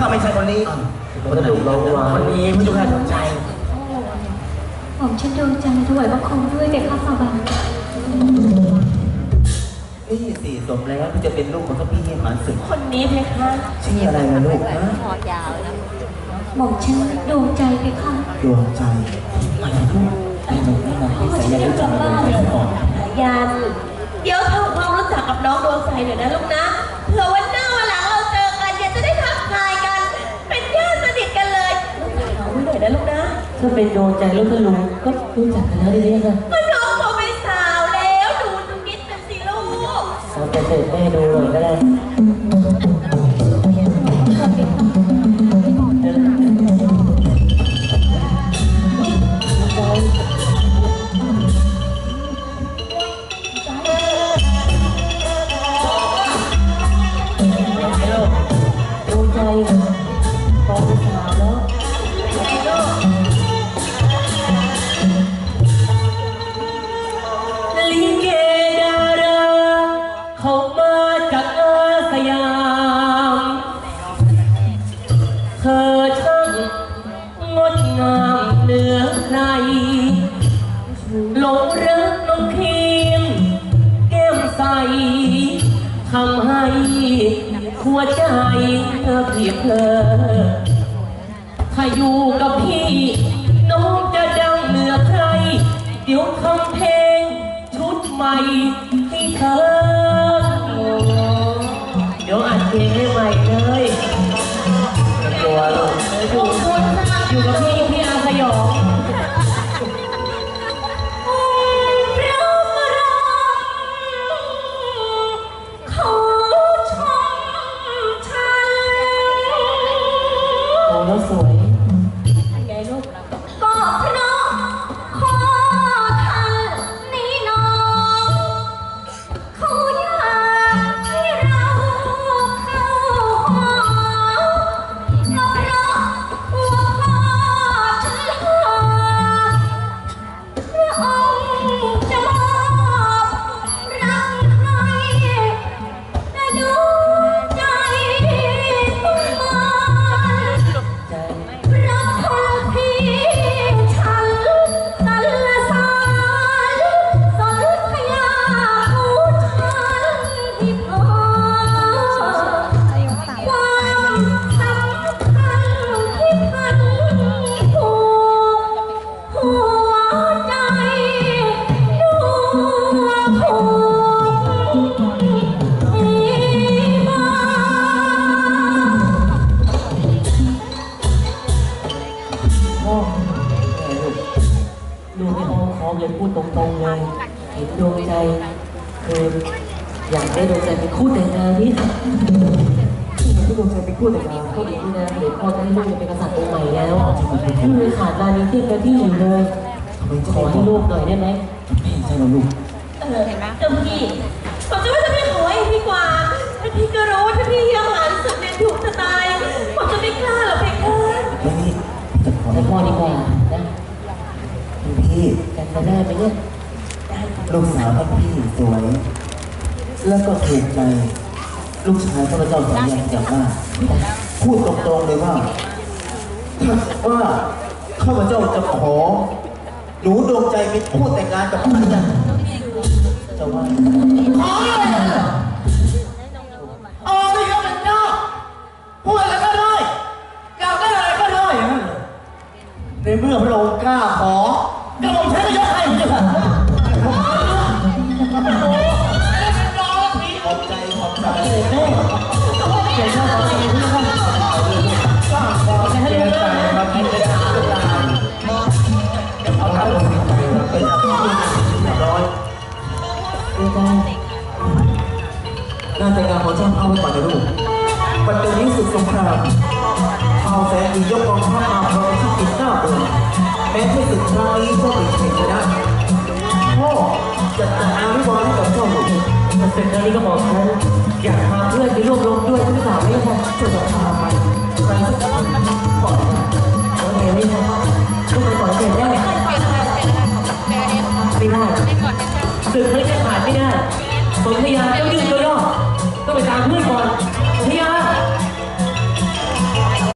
ข้าไม่ใช่คนนี้คนถูกเราวางคนนี้ผู้ชายสนใจผมฉันดวงใจถวายบังคมด้วยเด็กข้าฝ่าบาทนี่สิสมแล้วที่จะเป็นลูกของพระพี่หานศึกคนนี้เพคะชื่ออะไรนะลูกนะหม่อมฉันดวงใจไปค่ะดวงใจมาลูกแม่หนุ่มแม่นางที่ใส่ยาลูกชายเลยก่อนยันเดี๋ยวทำความรู้จักกับน้องดวงใจหน่อยนะลูกนะเผื่อวันหน้าวันหลังเรา ถ้าเป็นดวงใจแล้วก็ลุงก็รู้จักกันแล้วได้ยังไงก็น้องโตเป็นสาวแล้ว ดูดูนิดนึงสิลูกเอาแต่เสร็จแม่ดูหน่อยก็ได้ หัวใจเธอเพียบเธอถ้าอยู่กับพี่ น้องจะดังเหนือใคร เดี๋ยวทำเพลง ชุดใหม่ให้เธอ เดี๋ยวอัดเพลงให้ใหม่เลยตัวลูก เลยพูดตรงๆเลยเห็นดวงใจคืออยากได้ดวงใจเป็นคู่แต่งงานนี่ที่ดวงใจเป็นคู่แต่งงานก็ดีนี่นะเดี๋ยวพ่อจะให้ลูกเป็นกษัตริย์องค์ใหม่แล้วลูกเลยขาดรานีเทียบกันที่อยู่เลยขอให้ลูกหน่อยได้ไหมพี่ใช่ไหมลูกเออเจ้าพี่ผมจะว่าจะไม่ขอเองดีกว่าถ้าพี่ก็รู้ว่าถ้าพี่ยังหานศึกเนี่ยถูกจะตายผมจะไม่กล้าหรอกเพคะแล้วนี่จะขอให้ให้พ่พ่ออดีดีกกว่า ว่านะพี่กันมาได้ไหมเนี่ยลูกสาวท่านพี่สวย แล้วก็ถูกใจลูกชายข้าพเจ้าสัญญาอย่างว่าพูดตรงๆเลยว่าถ้าว่าข้าพเจ้าจะขอ หนูดวงใจเป็นคู่แต่งงานกับพี่ยังจะว่าขออะไรอะเอาเลยก็เป็นเจ้าพูดอะไรก็ได้อยากได้อะไรก็ได้อย่างนั้นเหรอในเมื่อพระองค์กล้าขอ กระหม่อมฉันก็ยกให้พระเจ้าค่ะขอบใจขอบใจเจ๋งแม่เจ๋งมากขอเสียงด้วยครับสร้างความเชื่อใจมางเอาทำสิ่งที่เป็นที่เรียบร้อยดงงานแต่งงานของเจ้าเอาไว้ก่อนนะลูกปัจจุบันนี้ศึกสงครามเอาแสงอียกกองทัพมาพร้อมที่ติดหน้าเมืองแม้ที่ศึกครั้งนี้ก็ติดเข็มชนะ จะจัดอาวิวาห์ให้กับเจ้าหนูแต่เสร็จแล้วนี่ก็บอกฉันอยากพาเพื่อนไปร่วมรบด้วยที่สาวไม่ใช่ช่วยจะพาไปใครสักคนก่อนโอเคไม่ใช่ลูกไปก่อนเสร็จได้ไม่ได้ศึกไม่ได้ขาดไม่ได้สมพยา